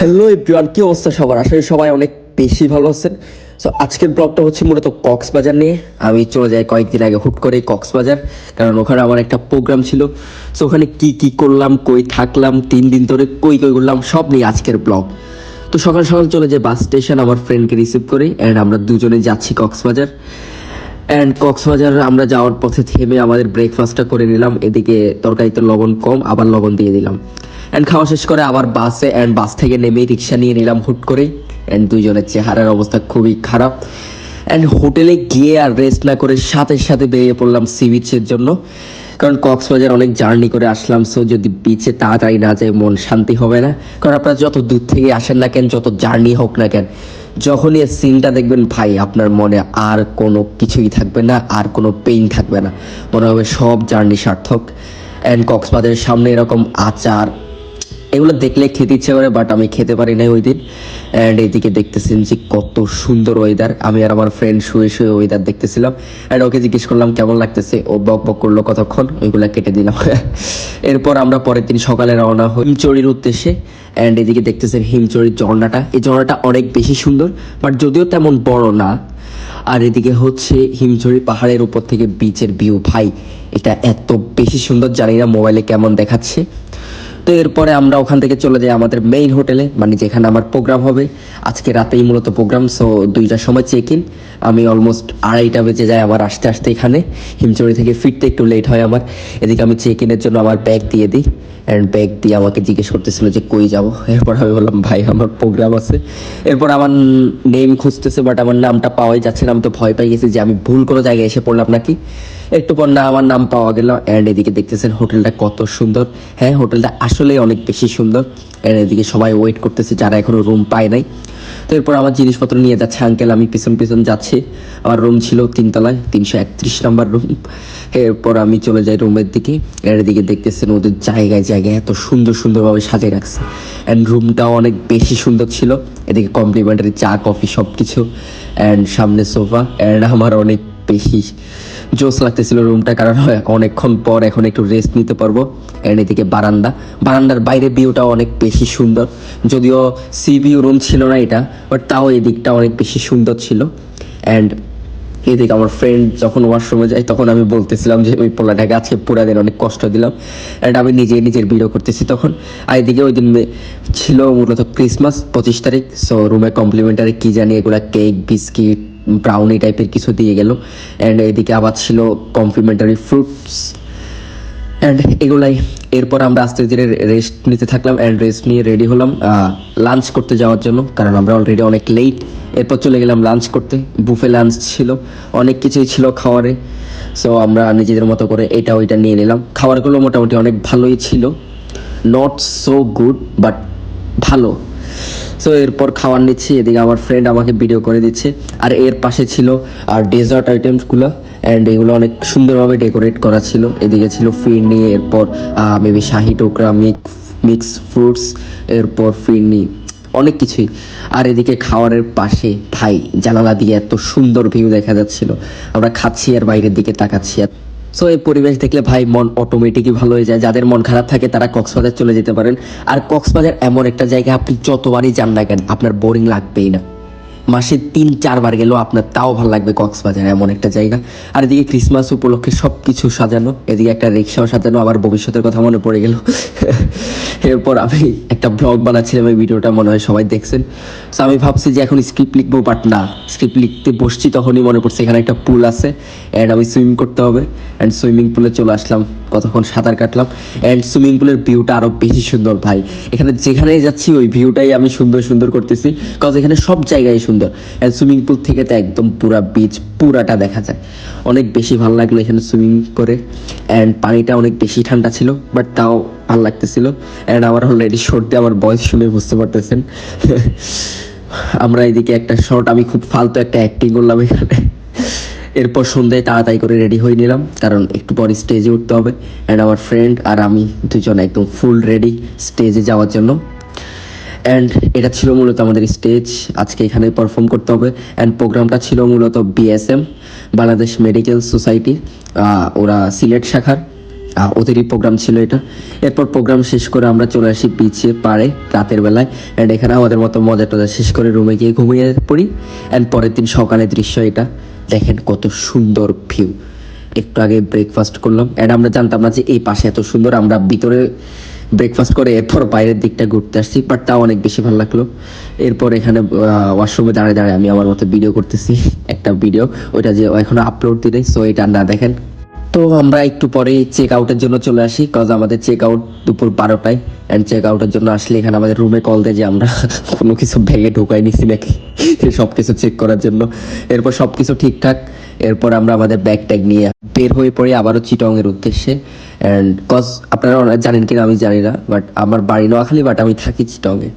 Hello everyone কি অবস্থা সবার? আসলে সবাই অনেক বেশি ভালো আছেন। সো আজকের ব্লগটা হচ্ছে মূলত কক্সবাজার নিয়ে। আমি চলে যাই কয়েকদিন আগে হুট করে কক্সবাজার, কারণ ওখানে আমার একটা প্রোগ্রাম ছিল। সো ওখানে কি কি করলাম, কই থাকলাম, তিন দিন ধরে কই কই করলাম সব নিয়ে আজকের ব্লগ তো সকাল সকাল চলে যাই বাস স্টেশন আমার ফ্রেন্ডকে রিসিভ করি অ্যান্ড আমরা দুজনে যাচ্ছি কক্সবাজার। অ্যান্ড কক্সবাজার আমরা যাওয়ার পথে থেমে আমাদের ব্রেকফাস্টটা করে নিলাম। এদিকে তরকারিতে লবণ কম, আবার লবণ দিয়ে দিলাম। অ্যান্ড খাওয়া শেষ করে আবার বাসে অ্যান্ড বাস থেকে নেমে রিক্সা নিয়ে নিলাম হুট করে অ্যান্ড দুজনের চেহারার অবস্থা খুবই খারাপ। অ্যান্ড হোটেলে গিয়ে আর রেস্ট না করে সাথে সাথে বেরিয়ে পড়লাম সি বিচের জন্য। কারণ কক্সবাজার অনেক জার্নি করে আসলাম সো যদি বিচে তাড়াতাড়ি না যায় মন শান্তি হবে না। কারণ আপনারা যত দূর থেকে আসেন না কেন, যত জার্নি হোক না কেন, যখনই সিনটা দেখবেন, ভাই, আপনার মনে আর কোনো কিছুই থাকবে না, আর কোনো পেইন থাকবে না। মনে হবে সব জার্নি সার্থক। অ্যান্ড কক্সবাজারের সামনে এরকম আচার এগুলো দেখলে খেতে ইচ্ছে করে বাট আমি খেতে পারি না ওই দিন। অ্যান্ড এইদিকে দেখতেছেন যে কত সুন্দর ওয়েদার আমি আর আমার ফ্রেন্ড শুয়ে শুয়ে ওয়েদার দেখতেছিলাম। অ্যান্ড ওকে জিজ্ঞেস করলাম, কেমন লাগতেছে? ও বক বক করল কতক্ষণ? ওইগুলো কেটে দিলাম। এরপর আমরা পরের দিন সকালে রওনা হই হিমচড়ির উদ্দেশ্যে। অ্যান্ড এদিকে দেখতেছেন হিমচড়ির ঝর্ণাটা। এই ঝর্ণাটা অনেক বেশি সুন্দর বাট যদিও তেমন বড় না। আর এদিকে হচ্ছে হিমঝড়ি পাহাড়ের উপর থেকে বিচের ভিউ ভাই, এটা এত বেশি সুন্দর, জানি না মোবাইলে কেমন দেখাচ্ছে। তো এরপরে আমরা ওখান থেকে চলে যাই আমাদের মেইন হোটেলে মানে যেখানে আমার প্রোগ্রাম হবে। আজকে রাতেই মূলত প্রোগ্রাম সো দুইটার সময় চেক ইন আমি অলমোস্ট আড়াইটা বেজে যাই আমার আসতে আসতে এখানে। হিমচড়ি থেকে ফিরতে একটু লেট হয় আমার। এদিকে আমি চেক ইনের জন্য আমার ব্যাগ দিয়ে দিই। অ্যান্ড ব্যাগ দিয়ে আমাকে জিজ্ঞেস করতেছিল যে কই যাব? এরপর আমি বললাম, ভাই, আমার প্রোগ্রাম আছে। এরপর আমার নেম খুঁজতেছে বাট আমার নামটা পাওয়াই যাচ্ছে না। আমি তো ভয় পাই গেছি যে আমি ভুল কোনো জায়গায় এসে পড়লাম নাকি। একটু পর না আমার নাম পাওয়া গেল। অ্যান্ড এদিকে দেখতেছেন হোটেলটা কত সুন্দর। হ্যাঁ হোটেলটা আসলেই অনেক বেশি সুন্দর। অ্যান্ড এদিকে সবাই ওয়েট করতেছে, যারা এখনও রুম পায় নাই। তো এরপর আমার জিনিসপত্র নিয়ে যাচ্ছে আঙ্কেল আমি পিছন পিছন যাচ্ছি। আমার রুম ছিল তিনতলায়, তিনশো একত্রিশ নাম্বার রুম এরপর আমি চলে যাই রুমের দিকে। এর দিকে দেখতেছেন ওদের জায়গায় জায়গায় এত সুন্দর সুন্দরভাবে সাজিয়ে রাখছে। অ্যান্ড রুমটাও অনেক বেশি সুন্দর ছিল। এদিকে কমপ্লিমেন্টারি চা কফি সব কিছু অ্যান্ড সামনে সোফা অ্যান্ড আমার অনেক বেশি জোস লাগতেছিল রুমটা, কারণ অনেকক্ষণ পর এখন একটু রেস্ট নিতে পারব। অ্যান্ড এদিকে বারান্দা। বারান্দার বাইরে ভিউটা অনেক বেশি সুন্দর। যদিও সি ভিউ রুম ছিল না এটা বাট তাও এই দিকটা অনেক বেশি সুন্দর ছিল। অ্যান্ড এদিকে আমার ফ্রেন্ড যখন ওয়াশরুমে যায়, তখন আমি বলতেছিলাম যে, ওই পোলাটাকে আজকে পুরা দিন, অনেক কষ্ট দিলাম। অ্যান্ড আমি নিজে নিজের ভিডিও করতেছি তখন। আর এদিকে ওই দিন ছিল মূলত ক্রিসমাস পঁচিশ তারিখ। সো রুমে কমপ্লিমেন্টারি কী জানি, এগুলা কেক বিস্কিট ব্রাউনি টাইপের কিছু দিয়ে গেল। অ্যান্ড এদিকে আবার ছিল কমপ্লিমেন্টারি ফ্রুটস অ্যান্ড এগুলাই, এরপর আমরা আস্তে ধীরে রেস্ট নিতে থাকলাম অ্যান্ড রেস্ট নিয়ে রেডি হলাম লাঞ্চ করতে যাওয়ার জন্য, কারণ আমরা অলরেডি অনেক লেট এরপর চলে গেলাম লাঞ্চ করতে বুফে লাঞ্চ ছিল, অনেক কিছুই ছিল খাওয়ারে। সো আমরা নিজেদের মতো করে এটা ওইটা নিয়ে নিলাম। খাবারগুলো মোটামুটি অনেক ভালোই ছিল। নট সো গুড বাট ভালো। সো এরপর খাবার নিচ্ছি, এদিকে আমার ফ্রেন্ড আমাকে ভিডিও করে দিচ্ছে। আর এর পাশে ছিল আর ডেজার্ট আইটেমসগুলো অ্যান্ড এগুলো অনেক সুন্দরভাবে ডেকোরেট করা ছিল। এদিকে ছিল ফিরনি, এরপর maybe shahi tukra mix mix fruits এরপর ফিরনি, অনেক কিছুই। আর এদিকে খাওয়ারের পাশে, ভাই, জানালা দিয়ে এত সুন্দর ভিউ দেখা যাচ্ছিল। আমরা খাচ্ছি, আর বাইরের দিকে তাকাচ্ছি। আর সো এই পরিবেশ দেখলে ভাই মন অটোমেটিকই ভালো হয়ে যায়। যাদের মন খারাপ থাকে, তারা কক্সবাজার চলে যেতে পারেন। আর কক্সবাজার এমন একটা জায়গা, আপনি যতবারই যান না কেন, আপনার বোরিং লাগবেই না। মাসে তিন, চারবার গেলেও আপনার তাও ভালো লাগবে কক্সবাজার এমন একটা জায়গা। আর এদিকে ক্রিসমাস উপলক্ষে সব কিছু সাজানো, এদিকে একটা রিক্সাও সাজানো, আবার ভবিষ্যতের কথা মনে পড়ে গেল। এরপর আমি একটা ব্লগ বানাচ্ছিলাম, এই ভিডিওটা মনে হয় সবাই দেখছেন। সো আমি ভাবছি যে এখন স্ক্রিপ্ট লিখব বাট না স্ক্রিপ্ট লিখতে বসছি তখনই মনে পড়ছে, এখানে একটা পুল আছে অ্যান্ড আমি সুইমিং করতে হবে। অ্যান্ড সুইমিং পুলে চলে আসলাম, কতক্ষণ সাঁতার কাটলাম। অ্যান্ড সুইমিং পুলের ভিউটা আরও বেশি সুন্দর, ভাই। এখানে যেখানেই যাচ্ছি, ওই ভিউটাই আমি সুন্দর সুন্দর করতেছি কজ এখানে সব জায়গায় সুন্দর। অ্যান্ড সুইমিং পুল থেকে তো একদম পুরা বিচ পুরাটা দেখা যায়। অনেক বেশি ভালো লাগল এখানে সুইমিং করে। অ্যান্ড পানিটা অনেক বেশি ঠান্ডা ছিল বাট তাও ভালো লাগতেছিল। অ্যান্ড আমার অলরেডি সর্দি, আমার বয়স শুনে বুঝতে পারতেছেন। আমরা এদিকে একটা শর্ট আমি খুব ফালতু একটা অ্যাক্টিং করলাম এখানে। এরপর সন্ধ্যায় তাড়াতাড়ি করে রেডি হয়ে নিলাম, কারণ একটু পরে স্টেজে উঠতে হবে। অ্যান্ড আমার ফ্রেন্ড আর আমি দুজন একদম ফুল রেডি স্টেজে যাওয়ার জন্য। অ্যান্ড এটা ছিল মূলত আমাদের স্টেজ আজকে এখানে পারফর্ম করতে হবে। অ্যান্ড প্রোগ্রামটা ছিল মূলত বিএসএম বাংলাদেশ মেডিকেল সোসাইটি ওরা সিলেট শাখার। ওদেরই প্রোগ্রাম ছিল এটা। এরপর প্রোগ্রাম শেষ করে আমরা চলে আসি বিচে পাড়ে, রাতের বেলায়। অ্যান্ড এখানে আমাদের মতো মজা টজা শেষ করে রুমে গিয়ে ঘুমিয়ে পড়ি। অ্যান্ড পরের দিন সকালের দৃশ্য এটা। দেখেন কত সুন্দর ভিউ একটু আগে ব্রেকফাস্ট করলাম। অ্যান্ড আমরা জানতাম না যে এই পাশে এত সুন্দর। আমরা ভিতরে ব্রেকফাস্ট করে এরপর বাইরের দিকটা ঘুরতে আসছি বাট তাও অনেক বেশি ভালো লাগল। এরপর এখানে ওয়াশরুমে দাঁড়িয়ে দাঁড়িয়ে আমি আমার মতো ভিডিও করতেছি, একটা ভিডিও ওইটা যে এখনও আপলোড দিলে সো এটা না দেখেন। তো আমরা একটু পরে চেক আউটের জন্য চলে আসি কজ আমাদের চেক আউট দুপুর বারোটায় অ্যান্ড চেক আউটের জন্য আসলে এখানে আমাদের রুমে কল দেয় যে আমরা কোনো কিছু ব্যাগে ঢোকাই নিছি নাকি সব কিছু চেক করার জন্য। এরপর সব কিছু ঠিকঠাক, এরপর আমরা আমাদের ব্যাগ ট্যাগ নিয়ে বের হয়ে পড়ি আবারও চিটংয়ের উদ্দেশ্যে। অ্যান্ড কজ আপনারা জানেন কিনা, আমি জানি না বাট আমার বাড়ি নোয়াখালী বাট আমি থাকি চিটংয়ে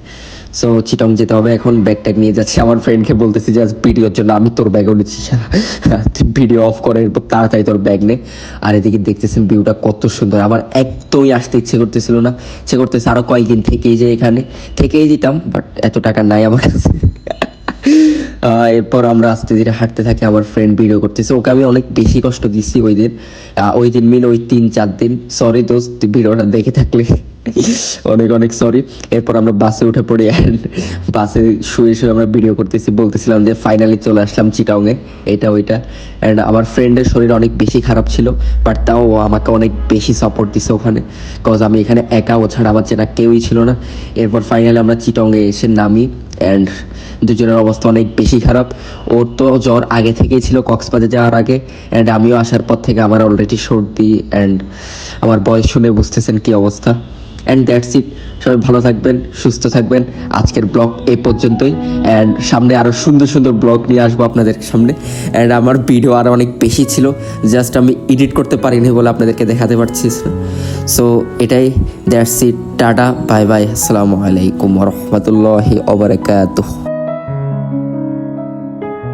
সো চিটং যেতে হবে। এখন ব্যাগ নিয়ে যাচ্ছি। আমার ফ্রেন্ডকে বলতেছি যে ভিডিওর জন্য আমি তোর ব্যাগও নিচ্ছি। ভিডিও অফ করে, এরপর তাড়াতাড়ি তোর ব্যাগ নে। আর এদিকে দেখতেছেন ভিউটা কত সুন্দর। আমার একদমই আসতে ইচ্ছে করতেছিল না। ইচ্ছে করতেছে আরও কয়েকদিন থেকেই যে এখানে, থেকেই দিতাম বাট এত টাকা নাই আমার কাছে। এরপর আমরা আস্তে ধীরে হাঁটতে থাকি। আমার ফ্রেন্ড ভিডিও করতেছে। ওকে আমি অনেক বেশি কষ্ট দিচ্ছি ওই দিন। ওই দিন মিন ওই তিন চার দিন। সরি দোস্ত ভিডিওটা দেখে থাকলে। অনেক অনেক সরি এরপর আমরা বাসে উঠে পড়ি and বাসে শুয়ে শুয়ে আমরা ভিডিও করতেছি। বলতেছিলাম যে ফাইনালি চলে আসলাম চিটাংয়ে এটা, ওইটা। অ্যান্ড আমার ফ্রেন্ডের শরীর অনেক বেশি খারাপ ছিল বাট তাও আমাকে অনেক বেশি সাপোর্ট দিছে ওখানে। কজ আমি এখানে একা, ও ছাড়া আমার চেনা কেউই ছিল না এরপর ফাইনালি আমরা চিটংয়ে এসে নামি অ্যান্ড দুজনের অবস্থা অনেক বেশি খারাপ। ওর তো জ্বর আগে থেকেই ছিল কক্সবাজার যাওয়ার আগে। অ্যান্ড আমিও আসার পর থেকে আমার অলরেডি সর্দি অ্যান্ড আমার বয়স শুনে বুঝতেছেন কি অবস্থা। অ্যান্ড দ্যাটস ইট সবাই ভালো থাকবেন, সুস্থ থাকবেন। আজকের ব্লগ এ পর্যন্তই। অ্যান্ড সামনে আরও সুন্দর সুন্দর ব্লগ নিয়ে আসব আপনাদের সামনে। অ্যান্ড আমার ভিডিও আরও অনেক বেশি ছিল। জাস্ট আমি এডিট করতে পারিনি বলে আপনাদেরকে দেখাতে পারছি। সো এটাই that's it tata bye bye আসসালামু আলাইকুম রহমতুল্লাহি ওবরাকাতুহ